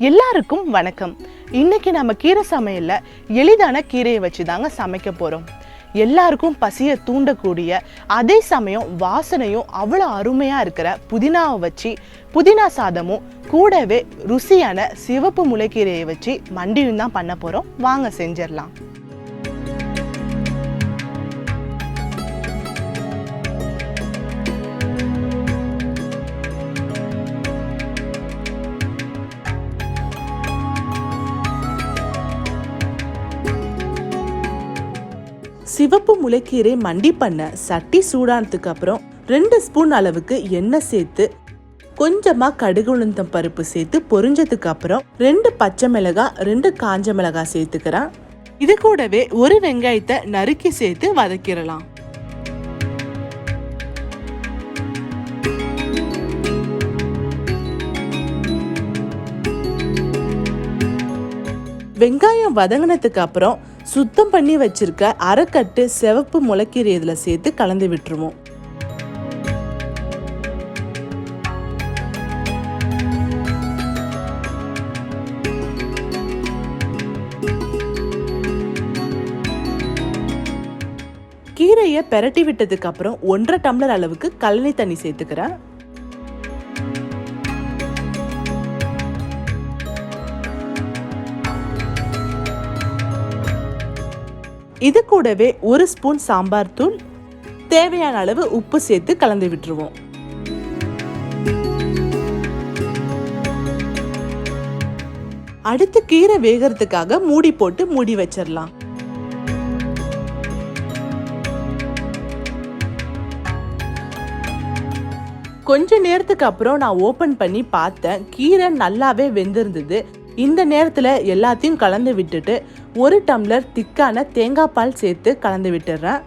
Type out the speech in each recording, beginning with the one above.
எல்லாருக்கும் வணக்கம். இன்னைக்கு நம்ம கீரை சமையலில் எளிதான கீரையை வச்சு தாங்க சமைக்க போகிறோம் எல்லாருக்கும் பசியை தூண்டக்கூடிய அதே சமயம் வாசனையும் அவ்வளோ அருமையாக இருக்கிற புதினாவை வச்சு புதினா சாதமும் கூடவே ருசியான சிவப்பு முளைக்கீரையை வச்சு மண்டியும் தான் பண்ண போகிறோம் வாங்க செஞ்சிடலாம். சிவப்பு முளைக்கீரை மண்டி பண்ண சட்டி சூடானதுக்கு அப்புறம் ரெண்டு ஸ்பூன் அளவுக்கு எண்ணெய் சேர்த்து கொஞ்சமா கடுகு உளுந்தம் பருப்பு சேர்த்து பொரிஞ்சதுக்கு அப்புறம் ரெண்டு பச்சை மிளகாய் ரெண்டு காஞ்ச மிளகாய் சேர்த்துக்கிறேன். இது கூடவே ஒரு வெங்காயத்தை நறுக்கி சேர்த்து வதக்கிடலாம். வெங்காயம் வதங்கினதுக்கு அப்புறம் சுத்தம் பண்ணி வச்சிருக்க அரைக்கட்டு சிவப்பு முளைக்கீரை இதில் சேர்த்து கலந்து விட்டுருவோம். கீரையை பெரட்டி விட்டதுக்கு அப்புறம் ஒன்றரை டம்ளர் அளவுக்கு கழனி தண்ணி சேர்த்துக்கிறேன். இது கூடவே ஒரு ஸ்பூன் சாம்பார் தூள் தேவையான அளவு உப்பு சேர்த்து கலந்து விட்டுருவோம். அடுத்து கீரை வேகிறதுக்காக மூடி போட்டு மூடி வச்சிடலாம் கொஞ்ச நேரத்துக்கு அப்புறம் நான் ஓபன் பண்ணி பார்த்தேன். கீரை நல்லாவே வெந்திருந்தது. இந்த நேரத்தில் எல்லாத்தையும் கலந்து விட்டுட்டு ஒரு டம்ளர் திக்கான தேங்காய் பால் சேர்த்து கலந்து விட்டுறேன்.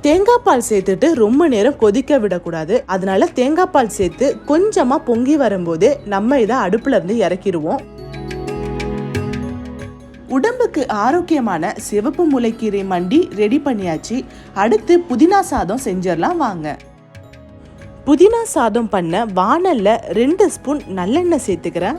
தேங்காய் பால் சேர்த்துட்டு ரொம்ப நேரம் கொதிக்க விடக்கூடாது. அதனால தேங்காய் பால் சேர்த்து கொஞ்சமாக பொங்கி வரும்போது நம்ம இதை அடுப்புலேருந்து இறக்கிடுவோம். உடம்புக்கு ஆரோக்கியமான சிவப்பு முளைக்கீரை மண்டி ரெடி பண்ணியாச்சு. அடுத்து புதினா சாதம் செஞ்சிடலாம் வாங்க. புதினா சாதம் பண்ண வானல்ல ரெண்டு ஸ்பூன் நல்லெண்ணெய் சேர்த்துக்கிறேன்.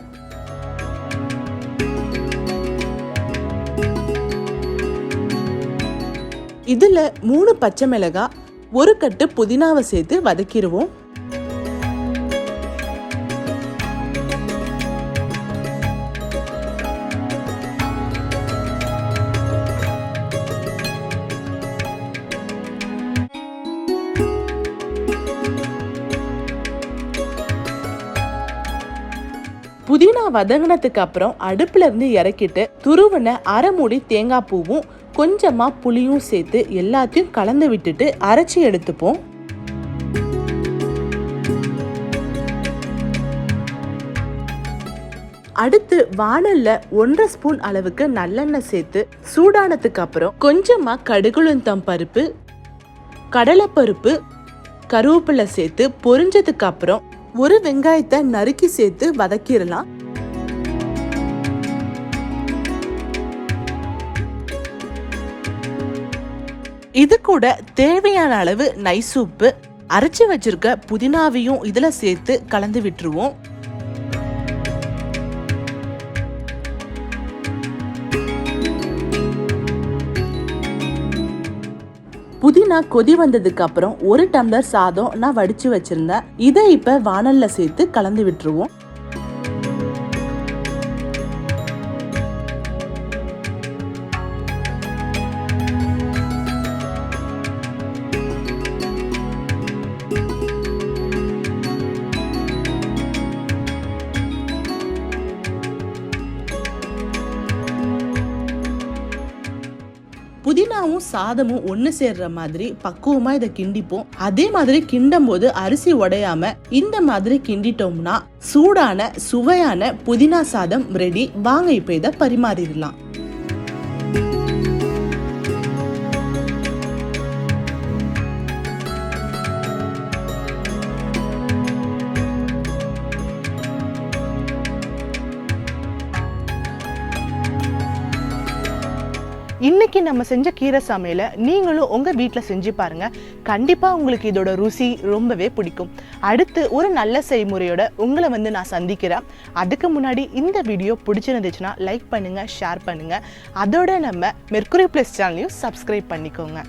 இதில் மூணு பச்சை மிளகாய் ஒரு கட்டு புதினாவை சேர்த்து வதக்கிடுவோம். புதினா வதங்கினதுக்கு அப்புறம் அடுப்புல இருந்து இறக்கிட்டு துருவின அரை மூடி தேங்காய் பூவும் கொஞ்சமா புளியும் சேர்த்து எல்லாத்தையும் கலந்து விட்டுட்டு அரைச்சி எடுத்துப்போம். அடுத்து வானல்ல ஒன்றரை ஸ்பூன் அளவுக்கு நல்லெண்ணெய் சேர்த்து சூடானதுக்கு அப்புறம் கொஞ்சமா கடுகுளுந்தம் பருப்பு கடலைப்பருப்பு கருவேப்பிலை சேர்த்து பொரிஞ்சதுக்கு அப்புறம் ஒரு வெங்காயத்தை நறுக்கி சேர்த்து வதக்கிடலாம். இது கூட தேவையான அளவு நைசூப்பு அரைச்சி வச்சிருக்க புதினாவையும் இதில் சேர்த்து கலந்து விட்டுருவோம். புதினா கொதி வந்ததுக்கு அப்புறம் ஒரு டம்ளர் சாதம் நான் வடிச்சு வச்சிருந்தேன். இதை இப்ப வானல்ல சேர்த்து கலந்து விட்டுருவோம். புதினாவும் சாதமும் ஒன்று சேர்ற மாதிரி பக்குவமா இதை கிண்டிப்போம். அதே மாதிரி கிண்டும் போது அரிசி உடையாம இந்த மாதிரி கிண்டிட்டோம்னா சூடான சுவையான புதினா சாதம் ரெடி வாங்க இப்ப இதை பரிமாறிடலாம். இன்னைக்கு நம்ம செஞ்ச கீரை சமையலை நீங்களும் உங்கள் வீட்டில் செஞ்சு பாருங்க. கண்டிப்பாக உங்களுக்கு இதோட ருசி ரொம்பவே பிடிக்கும். அடுத்து ஒரு நல்ல செய்முறையோட உங்களை வந்து நான் சந்திக்கிறேன். அதுக்கு முன்னாடி இந்த வீடியோ பிடிச்சிருந்துச்சுன்னா லைக் பண்ணுங்க ஷேர் பண்ணுங்க. அதோட நம்ம மெர்க்குரி ப்ளஸ் சேனலையும் சப்ஸ்கிரைப் பண்ணிக்கோங்க.